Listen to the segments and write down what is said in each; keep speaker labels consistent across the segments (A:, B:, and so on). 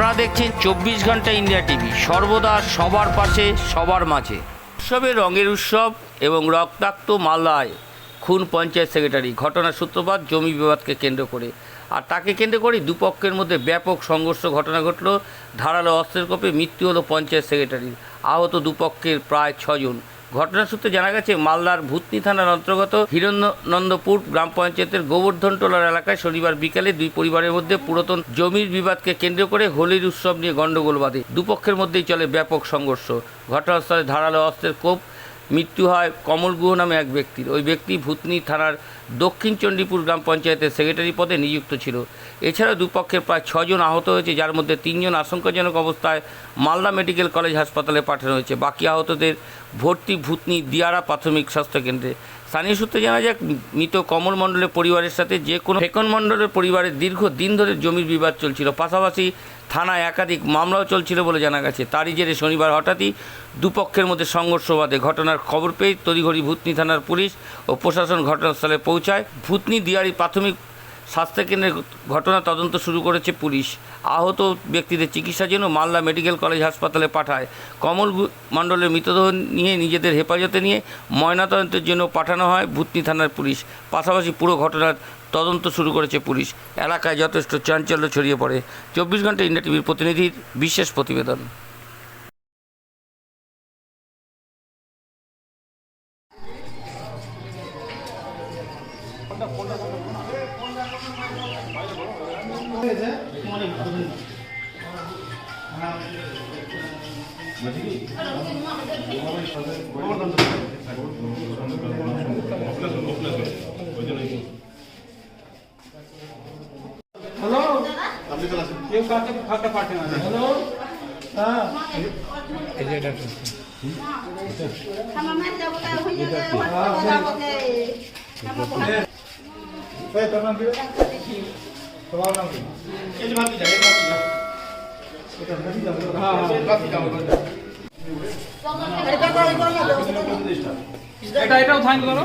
A: আপনারা দেখছেন চব্বিশ ঘণ্টা ইন্ডিয়া টিভি। সর্বদা সবার পাশে, সবার মাঝে। উৎসবের রঙের উৎসব এবং রক্তাক্ত মালায় খুন পঞ্চায়েত সেক্রেটারি। ঘটনার সূত্রপাত জমি বিবাদকে কেন্দ্র করে। আর তাকে কেন্দ্র করে দুপক্ষের মধ্যে ব্যাপক সংঘর্ষ ঘটনা ঘটল। ধারালো অস্ত্রের কোপে মৃত্যু হলো পঞ্চায়েত সেক্রেটারির। আহত দুপক্ষের প্রায় ছজন ঘটনার সূত্রে জানা গেছে, মালদার ভূতনি থানার অন্তর্গত হিরণ্যনন্দপুর গ্রাম পঞ্চায়েতের গোবর্ধন টোলার এলাকায় শনিবার বিকালে দুই পরিবারের মধ্যে পুরাতন জমির বিবাদকে কেন্দ্র করে হোলির উৎসব নিয়ে গণ্ডগোল বাঁধে। দুপক্ষের মধ্যেই চলে ব্যাপক সংঘর্ষ। ঘটনাস্থলে ধারালো অস্ত্রের কোপ মৃত্যু হয় কমল গুহ নামে এক ব্যক্তির। ওই ব্যক্তি ভূতনি থানার দক্ষিণ চণ্ডীপুর গ্রাম পঞ্চায়েতের সেক্রেটারি পদে নিযুক্ত ছিল। এছাড়াও দুপক্ষের প্রায় ছজন আহত হয়েছে, যার মধ্যে তিনজন আশঙ্কাজনক অবস্থায় মালদা মেডিকেল কলেজ হাসপাতালে পাঠানো হয়েছে। বাকি আহতদের ভর্তি ভূতনি দিয়ারা প্রাথমিক স্বাস্থ্যকেন্দ্রে স্থানীয় সূত্রে জানা যায় মৃত কমল মণ্ডলের পরিবারের সাথে যে কোনো ফেকন মণ্ডলের পরিবারের দীর্ঘ দিন ধরে জমির বিবাদ চলছিল। পাশাপাশি থানায় একাধিক মামলাও চলছিল বলে জানা গেছে। তারই জেরে শনিবার হঠাৎই দুপক্ষের মধ্যে সংঘর্ষ বাধে ঘটনার খবর পেয়ে তড়িঘড়ি ভূতনি থানার পুলিশ ও প্রশাসন ঘটনাস্থলে পৌঁছায়। ভূতনি দিয়ারি প্রাথমিক স্বাস্থ্যকেন্দ্রে ঘটনা তদন্ত শুরু করেছে পুলিশ। আহত ব্যক্তিদের চিকিৎসার জন্য মালদা মেডিকেল কলেজ হাসপাতালে পাঠায়। কমল মণ্ডলের মৃতদেহ নিয়ে নিজেদের হেফাজতে নিয়ে ময়নাতদন্তের জন্য পাঠানো হয় ভূতনি থানার পুলিশ। পাশাপাশি পুরো ঘটনার তদন্ত শুরু করেছে পুলিশ। এলাকায় যথেষ্ট চাঞ্চল্য ছড়িয়ে পড়ে। চব্বিশ ঘণ্টা ইন্ডিয়া টিভির প্রতিনিধির বিশেষ প্রতিবেদন।
B: কেউ কাছে খাতা পাঠে না হ্যালো হ্যাঁ এই যে এটা হ্যাঁ হ্যাঁ এটা এটাও করো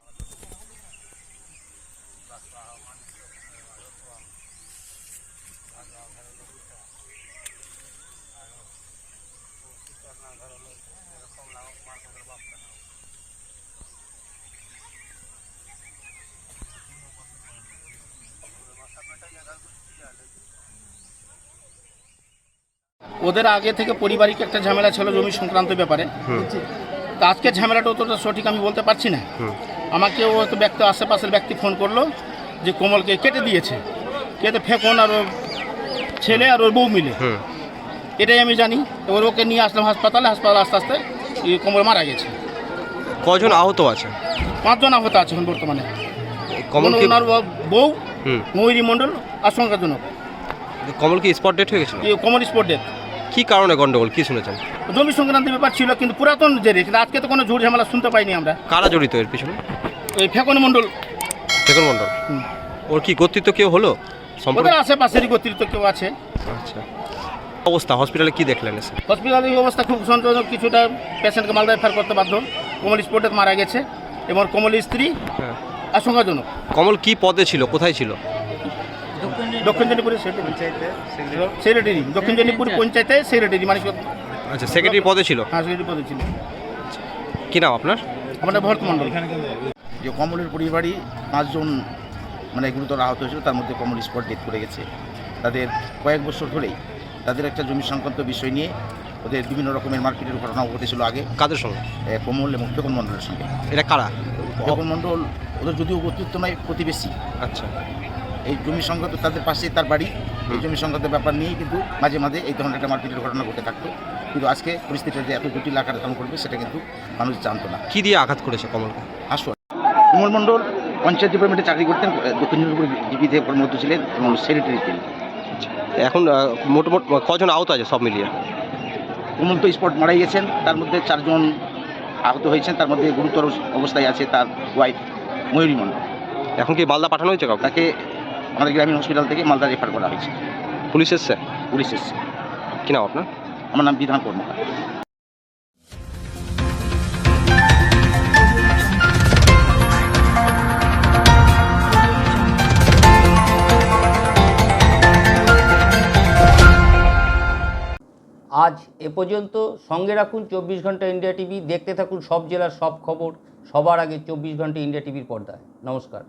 C: ওদের আগে থেকে পারিবারিক একটা ঝামেলা ছিল জমি সংক্রান্ত ব্যাপারে। তা আজকে ঝামেলাটা অতটা সঠিক আমি বলতে পারছি না। আমাকে ও তো ব্যক্তি আশেপাশের ব্যক্তি ফোন করল যে কোমলকে কেটে দিয়েছে। কেটে ফেকন আর ওর ছেলে আর ওর বউ মিলে। এটাই আমি জানি। এবার ওকে নিয়ে আসলাম হাসপাতালে হাসপাতাল আস্তে আস্তে এই কোমল মারা গেছে।
D: কজন আহত আছে?
C: পাঁচজন আহত আছে এখন বর্তমানে।
D: কমল
C: ওনার বউ ময়ূরী মণ্ডল আশঙ্কাজনক।
D: কমল কি স্পট ডেট হয়ে
C: গেছে কোমল স্পট ডেথ
D: কি কারণে গন্ডগোল? কি শুনেছেন?
C: জমি সংক্রান্ত ব্যাপার ছিল কিন্তু পুরাতন জেরে কিন্তু আজকে তো কোনো ঝুট ঝামেলা শুনতে পাইনি আমরা।
D: কারা জড়িত এর পিছনে?
C: ওই ফেকন মণ্ডল।
D: শেখর মন্ডল ওর কি কর্তৃত্ব কেউ হলো? সম্পর্ক
C: ওদের আশেপাশেরই গোত্রিত কেউ আছে।
D: আচ্ছা। অবস্থা হসপিটালে কি দেখলেন এসে?
C: হসপিটালের অবস্থা খুব সন্তোষজনক কিছুটা পেশেন্টকে মালদায় ফের করতে বাধ্য। কোমল স্পটে মারা গেছে এবং কোমল স্ত্রী
D: হ্যাঁ।
C: আশঙ্কাজনক।
D: কমল কি পদে ছিল? কোথায় ছিল?
C: দক্ষিণ জেনিপুরের সেক্রেটারি দক্ষিণ জেনিপুর পঞ্চায়েতে সেক্রেটারি মানে
D: আচ্ছা সেক্রেটারি পদে ছিল?
C: হ্যাঁ সেক্রেটারি পদে ছিল।
D: কি নাম আপনার?
C: আমাদের ভরত মণ্ডল।
E: যে কমলের পরিবারই পাঁচজন মানে গুরুতর আহত হয়েছিল তার মধ্যে কমল স্পট ডেথ করে গেছে। তাদের কয়েক বছর ধরেই তাদের একটা জমি সংক্রান্ত বিষয় নিয়ে ওদের বিভিন্ন রকমের মার্কেটের ঘটনা ঘটেছিল আগে।
D: কাদের সঙ্গে?
E: কমল এবং ফেকন মণ্ডলের সঙ্গে।
D: এটা কারা?
E: ফেকন মণ্ডল ওদের যদিও অতিরিক্ত নয় প্রতিবেশী।
D: আচ্ছা।
E: এই জমি সংক্রান্ত তাদের পাশেই তার বাড়ি এই জমি সংক্রান্ত ব্যাপার নিয়েই কিন্তু মাঝে মাঝে এই ধরনের একটা মারপিটের ঘটনা ঘটে থাকতো। কিন্তু আজকে পরিস্থিতিটা যে এত জটিল আকার ধারণ করবে সেটা কিন্তু মানুষ জানতো না।
D: কি দিয়ে আঘাত করেছে কমলকে?
E: হাসপাতাল কুমল মণ্ডল পঞ্চায়েত ডিপার্টমেন্টে চাকরি করতেন দক্ষিণ দিনাজপুর জিপিতে কর্মরত ছিলেন এবং সেক্রেটারি ছিলেন।
D: এখন আহ, মোটামুটি কজন আহত আছে সব মিলিয়ে?
E: কুমল তো স্পট মারাই গেছেন তার মধ্যে চারজন আহত হয়েছেন তার মধ্যে গুরুতর অবস্থায় আছে তার ওয়াইফ ময়ূরী মণ্ডল।
D: এখন কি মালদা পাঠানো হয়েছে কাউকে?
E: তাকে আমাদের গ্রামীণ হসপিটাল থেকে মালদা রেফার করা হয়েছে।
D: পুলিশ এসছে?
E: পুলিশ এসছে।
D: কি নাম আপনার?
E: আমার নাম বিধান কর্মকার।
A: আজ এ পর্যন্ত সঙ্গে রাখুন চব্বিশ ঘণ্টা ইন্ডিয়া টিভি দেখতে থাকুন সব জেলার সব খবর সবার আগে চব্বিশ ঘণ্টা ইন্ডিয়া টিভির পর্দায়। নমস্কার।